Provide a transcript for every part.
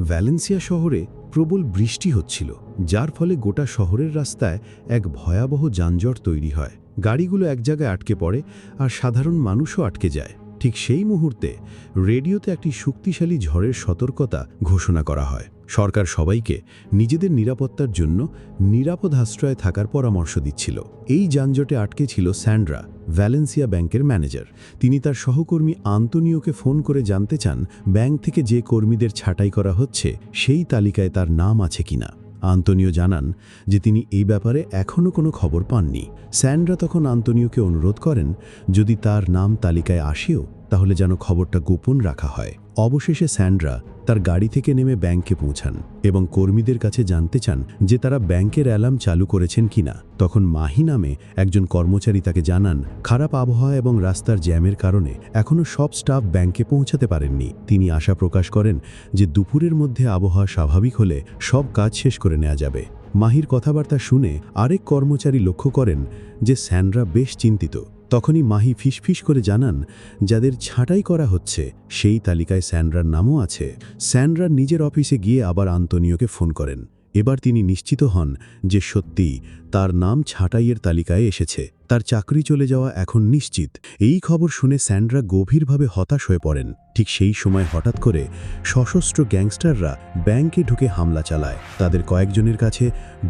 Valencia শহরে প্রবল বৃষ্টি হচ্ছিল, যার ফলে গোটা শহরের রাস্তায় এক ভয়াবহ যানজট তৈরি হয়। গাড়িগুলো এক জায়গায় আটকে পড়ে আর সাধারণ মানুষও আটকে যায়। ঠিক সেই মুহূর্তে রেডিওতে একটি শক্তিশালী ঝড়ের সতর্কতা ঘোষণা করা হয়। সরকার সবাইকে নিজেদের নিরাপত্তার জন্য নিরাপদ আশ্রয়ে থাকার পরামর্শ দিচ্ছিল। এই যানজটে আটকে ছিল স্যান্ড্রা, ভ্যালেন্সিয়া ব্যাংকের ম্যানেজার। তিনি তার সহকর্মী আন্তনিওকে ফোন করে জানতে চান, ব্যাংক থেকে যে কর্মীদের ছাঁটাই করা হচ্ছে, সেই তালিকায় তার নাম আছে কিনা। আন্তনিও জানান যে তিনি এই ব্যাপারে এখনও কোনো খবর পাননি। স্যান্ড্রা তখন আন্তনিওকে অনুরোধ করেন, যদি তার নাম তালিকায় আসেও, তাহলে যেন খবরটা গোপন রাখা হয়। অবশেষে স্যান্ড্রা তার গাড়ি থেকে নেমে ব্যাংকে পৌঁছান এবং কর্মীদের কাছে জানতে চান যে তারা ব্যাংকের অ্যালার্ম চালু করেছেন কিনা। তখন মাহি নামে একজন কর্মচারী তাকে জানান, খারাপ আবহাওয়া এবং রাস্তার জ্যামের কারণে এখনও সব স্টাফ ব্যাংকে পৌঁছাতে পারেননি। তিনি আশা প্রকাশ করেন যে দুপুরের মধ্যে আবহাওয়া স্বাভাবিক হলে সব কাজ শেষ করে নেওয়া যাবে। মাহির কথাবার্তা শুনে আরেক কর্মচারী লক্ষ্য করেন যে স্যান্ড্রা বেশ চিন্তিত। তখনই মাহি ফিসফিস করে জানান, যাদের ছাঁটাই করা হচ্ছে, সেই তালিকায় স্যান্ড্রার নামও আছে। স্যান্ড্রার নিজের অফিসে গিয়ে আবার আন্তনিওকে ফোন করেন। এবার তিনি নিশ্চিত হন যে সত্যি তার নাম ছাঁটাইয়ের তালিকায় এসেছে। তার চাকরি চলে যাওয়া এখন নিশ্চিত। এই খবর শুনে স্যান্ড্রা গভীরভাবে হতাশ হয়ে পড়েন। ঠিক সেই সময় হঠাৎ করে সশস্ত্র গ্যাংস্টাররা ব্যাংকে ঢুকে হামলা চালায়। তাদের কয়েকজনের কাছে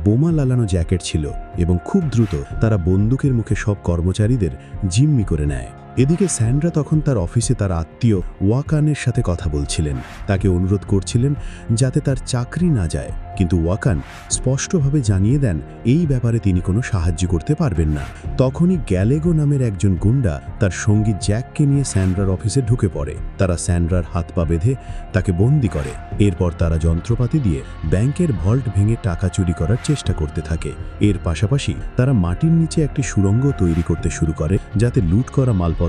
বোমা লালানো জ্যাকেট ছিল এবং খুব দ্রুত তারা বন্দুকের মুখে সব কর্মচারীদের জিম্মি করে নেয়। এদিকে স্যান্ড্রা তখন তার অফিসে তার আত্মীয় ওয়াকানের সাথে কথা বলছিলেন। তাকে অনুরোধ করছিলেন যাতে তার চাকরি না যায়। কিন্তু ওয়াকান স্পষ্টভাবে জানিয়ে দেন, এই ব্যাপারে তিনি কোনো সাহায্য করতে পারবেন না। তখনই গ্যালেগো নামের একজন গুন্ডা তার সঙ্গী জ্যাককে নিয়ে স্যান্ড্রার অফিসে ঢুকে পড়ে। তারা স্যান্ড্রার হাত পা বেঁধে তাকে বন্দি করে। এরপর তারা যন্ত্রপাতি দিয়ে ব্যাংকের ভল্ট ভেঙে টাকা চুরি করার চেষ্টা করতে থাকে। এর পাশাপাশি তারা মাটির নিচে একটি সুড়ঙ্গ তৈরি করতে শুরু করে, যাতে লুট করা মালপত্র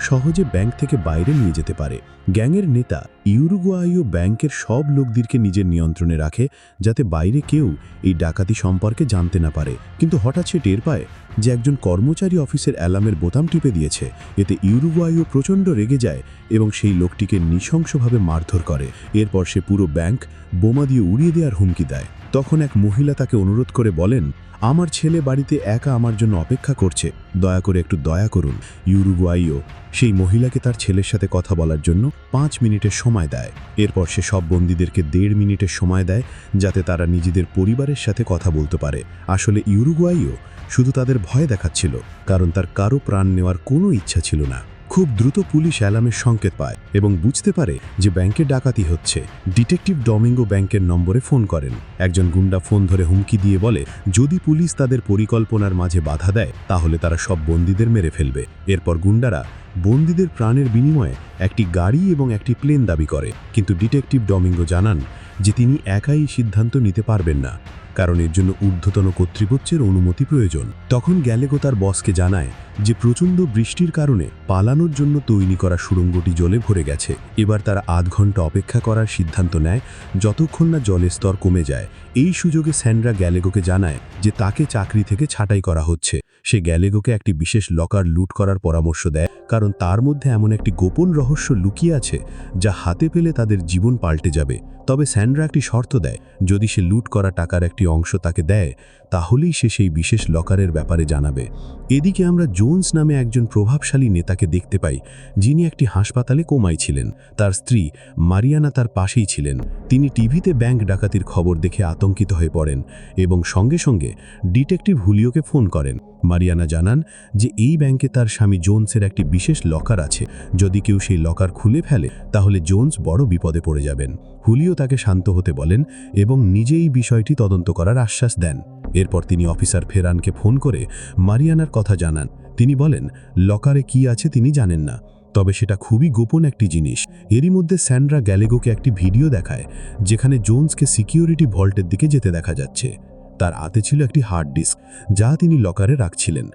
সহজে ব্যাংক থেকে বাইরে নিয়ে যেতে পারে। গ্যাংয়ের নেতা ইউরুগুয়াইও ব্যাংকের সব লোকদেরকে নিজের নিয়ন্ত্রণে রাখে যাতে বাইরে কেউ এই ডাকাতি সম্পর্কে জানতে না পারে। কিন্তু হঠাৎ সে টের পায় যে একজন কর্মচারী অফিসের অ্যালার্মের বোতাম টিপে দিয়েছে। এতে ইউরুগুয়াইও প্রচণ্ড রেগে যায় এবং সেই লোকটিকে নৃশংসভাবে মারধর করে। এরপর সে পুরো ব্যাংক বোমা দিয়ে উড়িয়ে দেওয়ার হুমকি দেয়। তখন এক মহিলা তাকে অনুরোধ করে বলেন, আমার ছেলে বাড়িতে একা আমার জন্য অপেক্ষা করছে। দয়া করে একটু দয়া করুন। ইউরুগুয়াইও সেই মহিলাকে তার ছেলের সাথে কথা বলার জন্য পাঁচ মিনিটের সময় দেয়। এরপর সে সব বন্দীদেরকে দেড় মিনিটের সময় দেয়, যাতে তারা নিজেদের পরিবারের সাথে কথা বলতে পারে। আসলে ইউরুগুয়াইও শুধু তাদের ভয় দেখাচ্ছিল, কারণ তার কারও প্রাণ নেওয়ার কোনো ইচ্ছা ছিল না। খুব দ্রুত পুলিশ অ্যালার্মের সংকেত পায় এবং বুঝতে পারে যে ব্যাংকে ডাকাতি হচ্ছে। ডিটেকটিভ ডমিঙ্গো ব্যাংকের নম্বরে ফোন করেন। একজন গুন্ডা ফোন ধরে হুমকি দিয়ে বলে, যদি পুলিশ তাদের পরিকল্পনার মাঝে বাধা দেয়, তাহলে তারা সব বন্দীদের মেরে ফেলবে। এরপর গুন্ডারা বন্দীদের প্রাণের বিনিময়ে একটি গাড়ি এবং একটি প্লেন দাবি করে। কিন্তু ডিটেকটিভ ডমিঙ্গো জানান যে তিনি একাই সিদ্ধান্ত নিতে পারবেন না। কারণ এর জন্য ঊর্ধ্বতন কর্তৃপক্ষের অনুমতি প্রয়োজন। তখন গ্যালেগো তার বসকে জানায় যে প্রচণ্ড বৃষ্টির কারণে পালানোর জন্য তৈরি করা সুড়ঙ্গটি জলে ভরে গেছে। এবার তারা আধ ঘণ্টা অপেক্ষা করার সিদ্ধান্ত নেয়, যতক্ষণ না জলের স্তর কমে যায়। এই সুযোগে স্যান্ড্রা গ্যালেগোকে জানায় যে তাকে চাকরি থেকে ছাঁটাই করা হচ্ছে। সে গ্যালেগোকে একটি বিশেষ লকার লুট করার পরামর্শ দেয়, কারণ তার মধ্যে এমন একটি গোপন রহস্য লুকিয়ে আছে যা হাতে পেলে তাদের জীবন পাল্টে যাবে। তবে স্যান্ড্রা একটি শর্ত দেয়, যদি সে লুট করা টাকার একটি অংশ তাকে দেয়, তাহলেই সে সেই বিশেষ লকারের ব্যাপারে জানাবে। এদিকে আমরা জোন্স নামে একজন প্রভাবশালী নেতাকে দেখতে পাই, যিনি একটি হাসপাতালে কোমায় ছিলেন। তার স্ত্রী মারিয়ানা তার পাশেই ছিলেন। তিনি টিভিতে ব্যাংক ডাকাতির খবর দেখে আতঙ্কিত হয়ে পড়েন এবং সঙ্গে সঙ্গে ডিটেকটিভ হুলিওকে ফোন করেন। মারিয়ানা জানান যে এই ব্যাংকে তার স্বামী জোন্সের একটি বিশেষ লকার আছে। যদি কেউ সেই লকার খুলে ফেলে, তাহলে জোন্স বড় বিপদে পড়ে যাবেন। হুলিও তাকে শান্ত হতে বলেন এবং নিজেই বিষয়টি তদন্ত করার আশ্বাস দেন। এরপর তিনি অফিসার ফেরানকে ফোন করে মারিয়ানার কথা জানান। তিনি বলেন, লকারে কি আছে তিনি জানেন না। তবে সেটা খুবই গোপন একটি জিনিস। এরই মধ্যে স্যান্ড্রা গ্যালেগোকে একটি ভিডিও দেখায়, যেখানে জোন্সকে সিকিউরিটি ভল্টের দিকে যেতে দেখা যাচ্ছে। তার হাতে ছিল একটি হার্ড ডিস্ক, যা তিনি লকারে রাখছিলেন।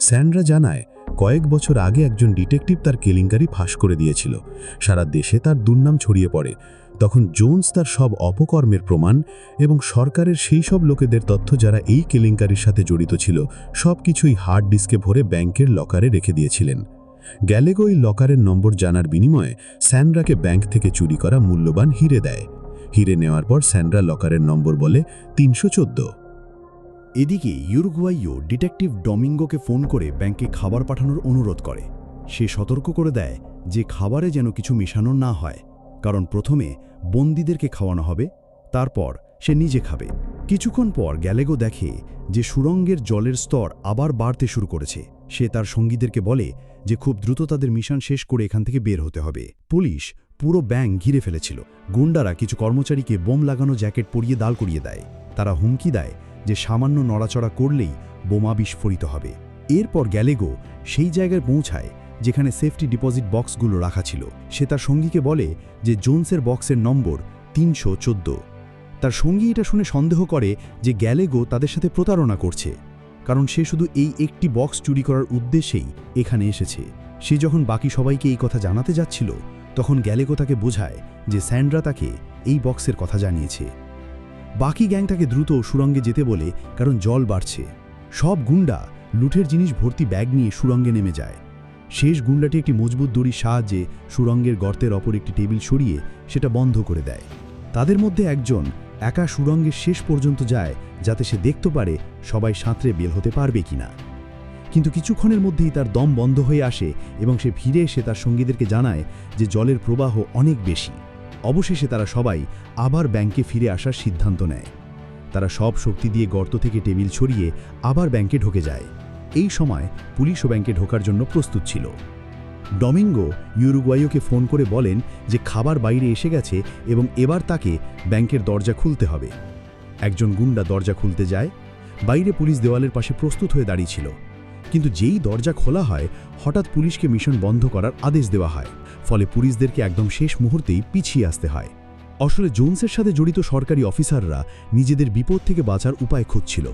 স্যান্ড্রা জানায়, কয়েক বছর আগে একজন ডিটেকটিভ তার কেলেঙ্কারি ফাঁস করে দিয়েছিল। সারা দেশে তার দুর্নাম ছড়িয়ে পড়ে। তখন জোন্স তার সব অপকর্মের প্রমাণ এবং সরকারের সেই সব লোকেদের তথ্য যারা এই কেলেঙ্কারির সাথে জড়িত ছিল, সব কিছুই হার্ড ডিস্কে ভরে ব্যাংকের লকারে রেখে দিয়েছিলেন। গ্যালেগো এই লকারের নম্বর জানার বিনিময়ে স্যান্ড্রাকে ব্যাংক থেকে চুরি করা মূল্যবান হিরে দেয়। হিরে নেওয়ার পর স্যান্ড্রা লকারের নম্বর বলে তিনশো চোদ্দ। এদিকে ইউরুগুয়াইও ডিটেকটিভ ডমিঙ্গোকে ফোন করে ব্যাংকে খাবার পাঠানোর অনুরোধ করে। সে সতর্ক করে দেয় যে খাবারে যেন কিছু মেশানো না হয়। কারণ প্রথমে বন্দীদেরকে খাওয়ানো হবে, তারপর সে নিজে খাবে। কিছুক্ষণ পর গ্যালেগো দেখে যে সুরঙ্গের জলের স্তর আবার বাড়তে শুরু করেছে। সে তার সঙ্গীদেরকে বলে যে খুব দ্রুত তাদের মিশন শেষ করে এখান থেকে বের হতে হবে। পুলিশ পুরো ব্যাংক ঘিরে ফেলেছিল। গুন্ডারা কিছু কর্মচারীকে বোম লাগানো জ্যাকেট পরিয়ে দাল করিয়ে দেয়। তারা হুমকি দেয় যে সামান্য নড়াচড়া করলেই বোমা বিস্ফোরিত হবে। এরপর গ্যালেগো সেই জায়গায় পৌঁছায় যেখানে সেফটি ডিপোজিট বক্সগুলো রাখা ছিল। সে তার সঙ্গীকে বলে যে জোনসের বক্সের নম্বর তিনশো চোদ্দ। তার সঙ্গী এটা শুনে সন্দেহ করে যে গ্যালেগো তাদের সাথে প্রতারণা করছে, কারণ সে শুধু এই একটি বক্স চুরি করার উদ্দেশ্যেই এখানে এসেছে। সে যখন বাকি সবাইকে এই কথা জানাতে যাচ্ছিল, তখন গ্যালেগো তাকে বোঝায় যে স্যান্ড্রা তাকে এই বক্সের কথা জানিয়েছে। বাকি গ্যাং তাকে দ্রুত সুরঙ্গে যেতে বলে, কারণ জল বাড়ছে। সব গুন্ডা লুঠের জিনিস ভর্তি ব্যাগ নিয়ে সুরঙ্গে নেমে যায়। শেষ গুন্ডাটি একটি মজবুত দড়ির সাহায্যে সুরঙ্গের গর্তের অপর একটি টেবিল সরিয়ে সেটা বন্ধ করে দেয়। তাদের মধ্যে একজন একা সুরঙ্গের শেষ পর্যন্ত যায় যাতে সে দেখতে পারে সবাই সাঁতরে বের হতে পারবে কিনা। কিন্তু কিছুক্ষণের মধ্যেই তার দম বন্ধ হয়ে আসে এবং সে ফিরে এসে তার সঙ্গীদেরকে জানায় যে জলের প্রবাহ অনেক বেশি। অবশেষে তারা সবাই আবার ব্যাংকে ফিরে আসার সিদ্ধান্ত নেয়। তারা সব শক্তি দিয়ে গর্ত থেকে টেবিল ছড়িয়ে আবার ব্যাংকে ঢোকে যায়। এই সময় পুলিশও ব্যাংকে ঢোকার জন্য প্রস্তুত ছিল। ডমিঙ্গো ইউরুগুয়াইওকে ফোন করে বলেন যে খাবার বাইরে এসে গেছে এবং এবার তাকে ব্যাংকের দরজা খুলতে হবে। একজন গুন্ডা দরজা খুলতে যায়, বাইরে পুলিশ দেওয়ালের পাশে প্রস্তুত হয়ে দাঁড়িয়েছিল কিন্তু যেই দরজা খোলা হয়, হঠাৎ পুলিশকে মিশন বন্ধ করার আদেশ দেওয়া হয়। ফলে পুলিশদেরকে একদম শেষ মুহূর্তেই পিছিয়ে আসতে হয়। আসলে জোনসের সাথে জড়িত সরকারি অফিসাররা নিজেদের বিপদ থেকে বাঁচার উপায় খুঁজছিল।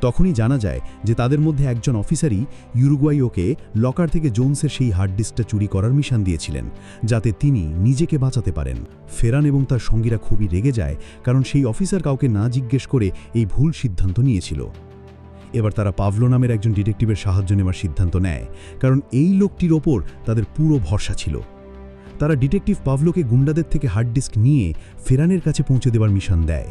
তখনই জানা যায় যে তাদের মধ্যে একজন অফিসারই ইউরুগুয়াইওকে লকার থেকে জোনসের সেই হার্ড ডিস্কটা চুরি করার মিশন দিয়েছিলেন, যাতে তিনি নিজেকে বাঁচাতে পারেন। ফেরান এবং তার সঙ্গীরা খুবই রেগে যায়, কারণ সেই অফিসার কাউকে না জিজ্ঞেস করে এই ভুল সিদ্ধান্ত নিয়েছিল। এবার তারা পাভলো নামের একজন ডিটেকটিভের সাহায্য নেওয়ার সিদ্ধান্ত নেয়, কারণ এই লোকটির ওপর তাদের পুরো ভরসা ছিল। তারা ডিটেকটিভ পাভলোকে গুন্ডাদের থেকে হার্ড ডিস্ক নিয়ে ফেরানের কাছে পৌঁছে দেওয়ার মিশন দেয়।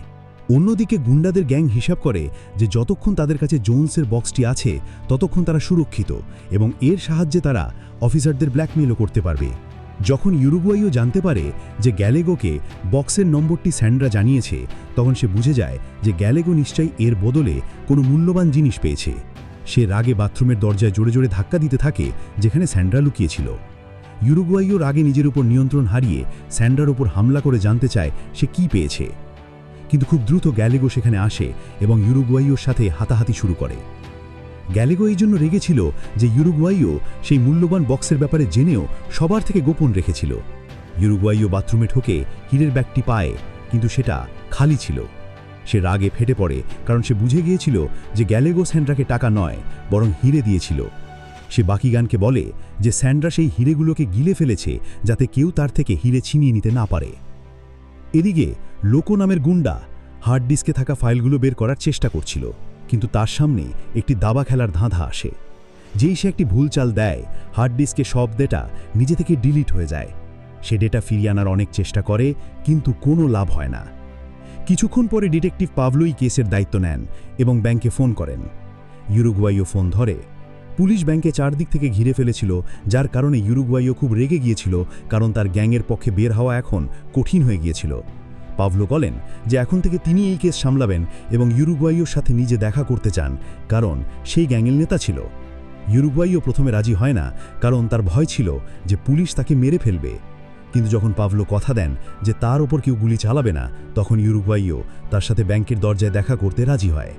অন্যদিকে গুন্ডাদের গ্যাং হিসাব করে যে যতক্ষণ তাদের কাছে জোনসের বক্সটি আছে, ততক্ষণ তারা সুরক্ষিত এবং এর সাহায্যে তারা অফিসারদের ব্ল্যাকমেলও করতে পারবে। যখন ইউরুগুয়াইও জানতে পারে যে গ্যালেগোকে বক্সের নম্বরটি স্যান্ড্রা জানিয়েছে, তখন সে বুঝে যায় যে গ্যালেগো নিশ্চয়ই এর বদলে কোনো মূল্যবান জিনিস পেয়েছে। সে রাগে বাথরুমের দরজায় জোরে জোরে ধাক্কা দিতে থাকে, যেখানে স্যান্ড্রা লুকিয়েছিল। ইউরুগুয়াইও রাগে নিজের উপর নিয়ন্ত্রণ হারিয়ে স্যান্ড্রার উপর হামলা করে জানতে চায় সে কি পেয়েছে। কিন্তু খুব দ্রুত গ্যালেগো সেখানে আসে এবং ইউরুগুয়াইওর সাথে হাতাহাতি শুরু করে। গ্যালেগো এই জন্য রেগেছিল যে ইউরুগুয়াইও সেই মূল্যবান বক্সের ব্যাপারে জেনেও সবার থেকে গোপন রেখেছিল। ইউরুগুয়াইও বাথরুমে ঢোকে হীরের ব্যাগটি পায়, কিন্তু সেটা খালি ছিল। সে রাগে ফেটে পড়ে, কারণ সে বুঝে গিয়েছিল যে গ্যালেগো স্যান্ড্রাকে টাকা নয়, বরং হিরে দিয়েছিল। সে বাকি গানকে বলে যে স্যান্ড্রা সেই হিরেগুলোকে গিলে ফেলেছে যাতে কেউ তার থেকে হিরে ছিনিয়ে নিতে না পারে। এদিকে, লোকো নামের গুন্ডা হার্ড ডিস্কে থাকা ফাইলগুলো বের করার চেষ্টা করছিল, কিন্তু তার সামনে একটি দাবা খেলার ধাঁধা আসে। যেই সে একটি ভুল চাল দেয় হার্ড ডিস্কে সব ডেটা নিজে থেকে ডিলিট হয়ে যায়। সে ডেটা ফিরিয়ে আনার অনেক চেষ্টা করে, কিন্তু কোনো লাভ হয় না। কিছুক্ষণ পরে ডিটেকটিভ পাভলোই কেসের দায়িত্ব নেন এবং ব্যাংকে ফোন করেন। ইউরুগুয়াইও ফোন ধরে পুলিশ ব্যাংকে চারদিক থেকে ঘিরে ফেলেছিল, যার কারণে ইউরুগুয়াইও খুব রেগে গিয়েছিল, কারণ তার গ্যাংয়ের পক্ষে বের হওয়া এখন কঠিন হয়ে গিয়েছিল। পাভলো বলেন যে এখন থেকে তিনি এই কেস সামলাবেন এবং ইউরুগুয়াইওর সাথে নিজে দেখা করতে চান, কারণ সেই গ্যাংয়ের নেতা ছিল। ইউরুগুয়াইও প্রথমে রাজি হয় না, কারণ তার ভয় ছিল যে পুলিশ তাকে মেরে ফেলবে। কিন্তু যখন পাভলো কথা দেন যে তার ওপর কেউ গুলি চালাবে না, তখন ইউরুগুয়াইও তার সাথে ব্যাংকের দরজায় দেখা করতে রাজি হয়।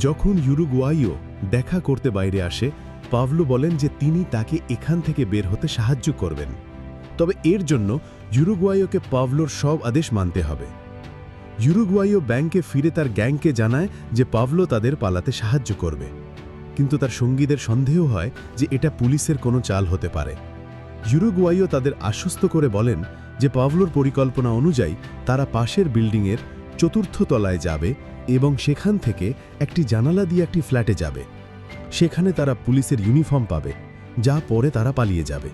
যখন ইউরুগুয়াইও দেখা করতে বাইরে আসে, পাভলো বলেন যে তিনি তাকে এখান থেকে বের হতে সাহায্য করবেন। তবে এর জন্য ইউরুগুয়াইওকে পাভলোর সব আদেশ মানতে হবে। ইউরুগুয়াইও ব্যাংকে ফিরে তার গ্যাংকে জানায় যে পাভলো তাদের পালাতে সাহায্য করবে। কিন্তু তার সঙ্গীদের সন্দেহ হয় যে এটা পুলিশের কোনো চাল হতে পারে। ইউরুগুয়াইও তাদের আশ্বস্ত করে বলেন যে পাভলোর পরিকল্পনা অনুযায়ী তারা পাশের বিল্ডিংয়ের চতুর্থ তলায় যাবে এবং সেখান থেকে একটি জানালা দিয়ে একটি ফ্ল্যাটে যাবে। সেখানে তারা পুলিশের ইউনিফর্ম পাবে, যা পরে তারা পালিয়ে যাবে।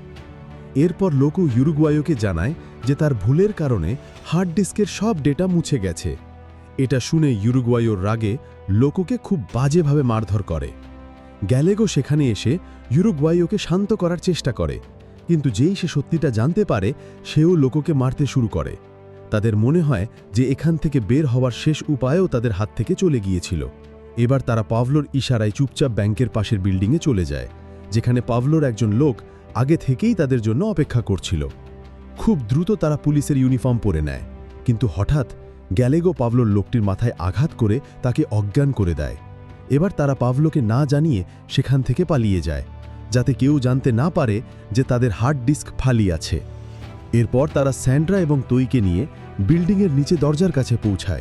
এরপর লোকো ইউরুগুয়ায়োকে জানায় যে তার ভুলের কারণে হার্ড ডিস্কের সব ডেটা মুছে গেছে। এটা শুনে ইউরুগুয়ায়োর রাগে লোকোকে খুব বাজেভাবে মারধর করে। গ্যালেগো সেখানে এসে ইউরুগুয়ায়োকে শান্ত করার চেষ্টা করে, কিন্তু যেই সে সত্যিটা জানতে পারে, সেও লোকোকে মারতে শুরু করে। তাদের মনে হয় যে এখান থেকে বের হওয়ার শেষ উপায়ও তাদের হাত থেকে চলে গিয়েছিল। এবার তারা পাভলোর ইশারায় চুপচাপ ব্যাংকের পাশের বিল্ডিংয়ে চলে যায়, যেখানে পাভলোর একজন লোক আগে থেকেই তাদের জন্য অপেক্ষা করছিল। খুব দ্রুত তারা পুলিশের ইউনিফর্ম পরে নেয়, কিন্তু হঠাৎ গ্যালেগো পাভলোর লোকটির মাথায় আঘাত করে তাকে অজ্ঞান করে দেয়। এবার তারা পাভলোকে না জানিয়ে সেখান থেকে পালিয়ে যায়, যাতে কেউ জানতে না পারে যে তাদের হার্ড ডিস্ক ফালি আছে। এরপর তারা স্যান্ড্রা এবং তৈকে নিয়ে বিল্ডিংয়ের নিচে দরজার কাছে পৌঁছায়।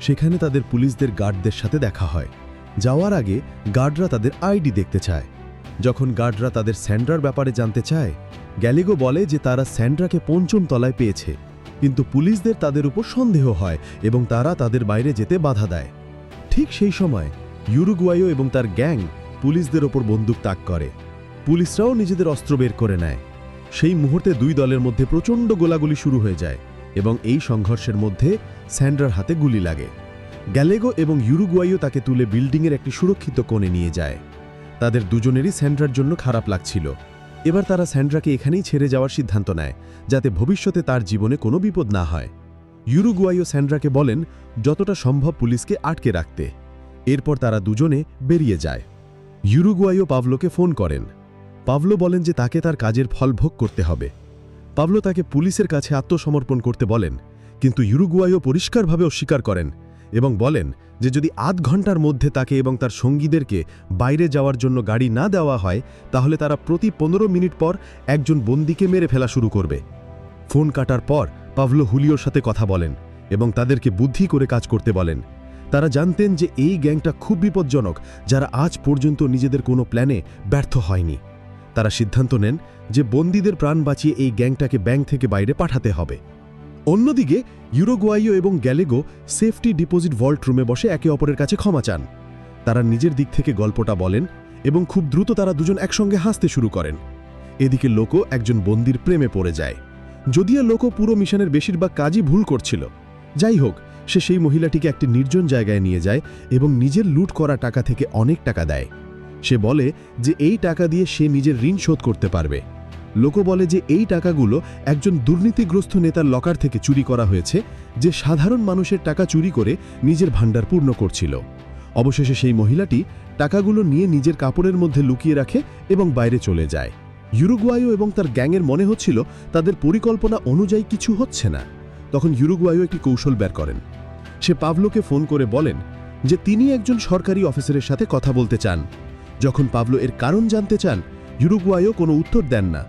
সেখানে তাদের পুলিশদের গার্ডদের সাথে দেখা হয়। যাওয়ার আগে গার্ডরা তাদের আইডি দেখতে চায়। যখন গার্ডরা তাদের স্যান্ড্রার ব্যাপারে জানতে চায়, গ্যালিগো বলে যে তারা স্যান্ড্রাকে পঞ্চম তলায় পেয়েছে। কিন্তু পুলিশদের তাদের উপর সন্দেহ হয় এবং তারা তাদের বাইরে যেতে বাধা দেয়। ঠিক সেই সময় ইউরুগুয়াইও এবং তার গ্যাং পুলিশদের ওপর বন্দুক তাক করে। পুলিশরাও নিজেদের অস্ত্র বের করে নেয়। সেই মুহূর্তে দুই দলের মধ্যে প্রচণ্ড গোলাগুলি শুরু হয়ে যায় এবং এই সংঘর্ষের মধ্যে স্যান্ড্রার হাতে গুলি লাগে। গ্যালেগো এবং ইউরুগুয়াইও তাকে তুলে বিল্ডিংয়ের একটি সুরক্ষিত কোণে নিয়ে যায়। তাদের দুজনেরই স্যান্ড্রার জন্য খারাপ লাগছিল। এবার তারা স্যান্ড্রাকে এখানেই ছেড়ে যাওয়ার সিদ্ধান্ত নেয়, যাতে ভবিষ্যতে তার জীবনে কোনো বিপদ না হয়। ইউরুগুয়াইও স্যান্ড্রাকে বলেন, যতটা সম্ভব পুলিশকে আটকে রাখতে। এরপর তারা দুজনে বেরিয়ে যায়। ইউরুগুয়াইও পাভলোকে ফোন করেন। পাভলো বলেন যে তাকে তার কাজের ফল ভোগ করতে হবে। পাভলো তাকে পুলিশের কাছে আত্মসমর্পণ করতে বলেন, কিন্তু ইউরুগুয়াইও পরিষ্কারভাবে অস্বীকার করেন এবং বলেন যে যদি আধ ঘণ্টার মধ্যে তাকে এবং তার সঙ্গীদেরকে বাইরে যাওয়ার জন্য গাড়ি না দেওয়া হয়, তাহলে তারা প্রতি পনেরো মিনিট পর একজন বন্দিকে মেরে ফেলা শুরু করবে। ফোন কাটার পর পাভলো হুলিওর সাথে কথা বলেন এবং তাদেরকে বুদ্ধি করে কাজ করতে বলেন। তারা জানতেন যে এই গ্যাংটা খুব বিপজ্জনক, যারা আজ পর্যন্ত নিজেদের কোনো প্ল্যানে ব্যর্থ হয়নি। তারা সিদ্ধান্ত নেন যে বন্দীদের প্রাণ বাঁচিয়ে এই গ্যাংটাকে ব্যাংক থেকে বাইরে পাঠাতে হবে। অন্যদিকে, ইউরোগোয়াইও এবং গ্যালেগো সেফটি ডিপোজিট ভল্ট রুমে বসে একে অপরের কাছে ক্ষমা চান। তারা নিজের দিক থেকে গল্পটা বলেন এবং খুব দ্রুত তারা দুজন একসঙ্গে হাসতে শুরু করেন। এদিকে লোকো একজন বন্দির প্রেমে পড়ে যায়। যদিও লোকো পুরো মিশনের বেশিরভাগ কাজই ভুল করছিল। যাই হোক, সে সেই মহিলাটিকে একটি নির্জন জায়গায় নিয়ে যায় এবং নিজের লুট করা টাকা থেকে অনেক টাকা দেয়। সে বলে যে এই টাকা দিয়ে সে নিজের ঋণ শোধ করতে পারবে। লোকো বলে যে এই টাকাগুলো একজন দুর্নীতিগ্রস্ত নেতার লকার থেকে চুরি করা হয়েছে, যে সাধারণ মানুষের টাকা চুরি করে নিজের ভাণ্ডার পূর্ণ করছিল। অবশেষে সেই মহিলাটি টাকাগুলো নিয়ে নিজের কাপড়ের মধ্যে লুকিয়ে রাখে এবং বাইরে চলে যায়। ইউরুগুয়ায়ো এবং তার গ্যাংয়ের মনে হচ্ছিল তাদের পরিকল্পনা অনুযায়ী কিছু হচ্ছে না। তখন ইউরুগুয়ায়ো একটি কৌশল বের করেন। সে পাভলোকে ফোন করে বলেন যে তিনি একজন সরকারি অফিসারের সাথে কথা বলতে চান। যখন পাবলো এর কারণ জানতে চান, ইউরুগুয়ায়ও কোনো উত্তর দেন না।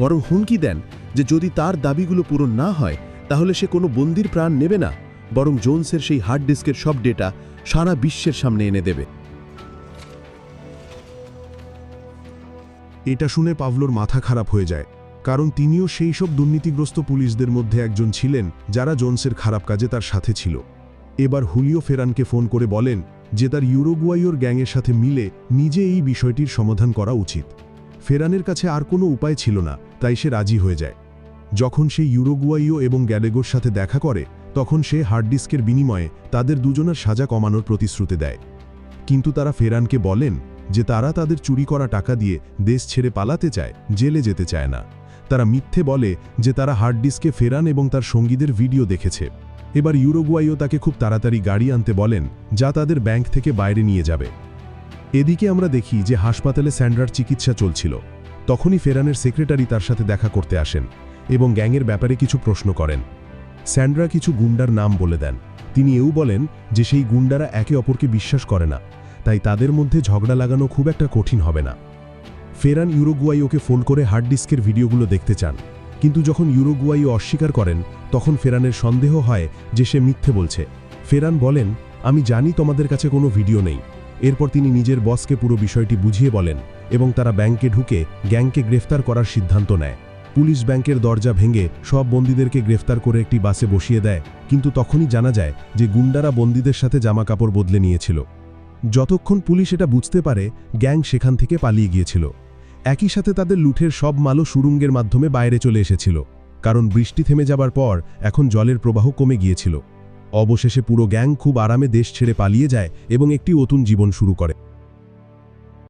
বরং হুমকি দেন যে যদি তার দাবিগুলো পূরণ না হয়, তাহলে সে কোনো বন্দির প্রাণ নেবে না, বরং জোনসের সেই হার্ড ডিস্কের সব ডেটা সারা বিশ্বের সামনে এনে দেবে। এটা শুনে পাভলোর মাথা খারাপ হয়ে যায়, কারণ তিনিও সেই সব দুর্নীতিগ্রস্ত পুলিশদের মধ্যে একজন ছিলেন যারা জোনসের খারাপ কাজে তার সাথে ছিল। এবার হুলিও ফেরানকে ফোন করে বলেন যে তার ইউরোগুয়াইওর গ্যাংয়ের সাথে মিলে নিজে এই বিষয়টির সমাধান করা উচিত। ফেরানের কাছে আর কোনো উপায় ছিল না, তাই সে রাজি হয়ে যায়। যখন সে ইউরোগুয়াইও এবং গ্যালেগোর সাথে দেখা করে, তখন সে হার্ড ডিস্কের বিনিময়ে তাদের দুজনের সাজা কমানোর প্রতিশ্রুতি দেয়। কিন্তু তারা ফেরানকে বলেন যে তারা তাদের চুরি করা টাকা দিয়ে দেশ ছেড়ে পালাতে চায়, জেলে যেতে চায় না। তারা মিথ্যে বলে যে তারা হার্ড ডিস্কে ফেরান এবং তার সঙ্গীদের ভিডিও দেখেছে। এবার ইউরোগুয়াইও তাকে খুব তাড়াতাড়ি গাড়ি আনতে বলেন, যা তাদের ব্যাংক থেকে বাইরে নিয়ে যাবে। এদিকে আমরা দেখি যে হাসপাতালে স্যান্ড্রার চিকিৎসা চলছিল। তখনই ফেরানের সেক্রেটারি তার সাথে দেখা করতে আসেন এবং গ্যাংয়ের ব্যাপারে কিছু প্রশ্ন করেন। স্যান্ড্রা কিছু গুন্ডার নাম বলে দেন। তিনি এও বলেন যে সেই গুন্ডারা একে অপরকে বিশ্বাস করে না, তাই তাদের মধ্যে ঝগড়া লাগানো খুব একটা কঠিন হবে না। ফেরান ইউরোগুয়াই ওকে ফোন করে হার্ড ডিস্কের ভিডিওগুলো দেখতে চান। কিন্তু যখন ইউরোগুয়াই অস্বীকার করেন, তখন ফেরানের সন্দেহ হয় যে সে মিথ্যে বলছে। ফেরান বলেন, আমি জানি তোমাদের কাছে কোনো ভিডিও নেই। এরপর তিনি নিজের বসকে পুরো বিষয়টি বুঝিয়ে বলেন এবং তারা ব্যাংকে ঢুকে গ্যাংকে গ্রেফতার করার সিদ্ধান্ত নেয়। পুলিশ ব্যাংকের দরজা ভেঙে সব বন্দীদেরকে গ্রেফতার করে একটি বাসে বসিয়ে দেয়, কিন্তু তখনই জানা যায় যে গুন্ডারা বন্দীদের সাথে জামাকাপড় বদলে নিয়েছিল। যতক্ষণ পুলিশ এটা বুঝতে পারে, গ্যাং সেখান থেকে পালিয়ে গিয়েছিল। একই সাথে তাদের লুঠের সব মালও সুরুঙ্গের মাধ্যমে বাইরে চলে এসেছিল, কারণ বৃষ্টি থেমে যাবার পর এখন জলের প্রবাহ কমে গিয়েছিল। অবশেষে পুরো গ্যাং খুব আরামে দেশ ছেড়ে পালিয়ে যায় এবং একটি নতুন জীবন শুরু করে।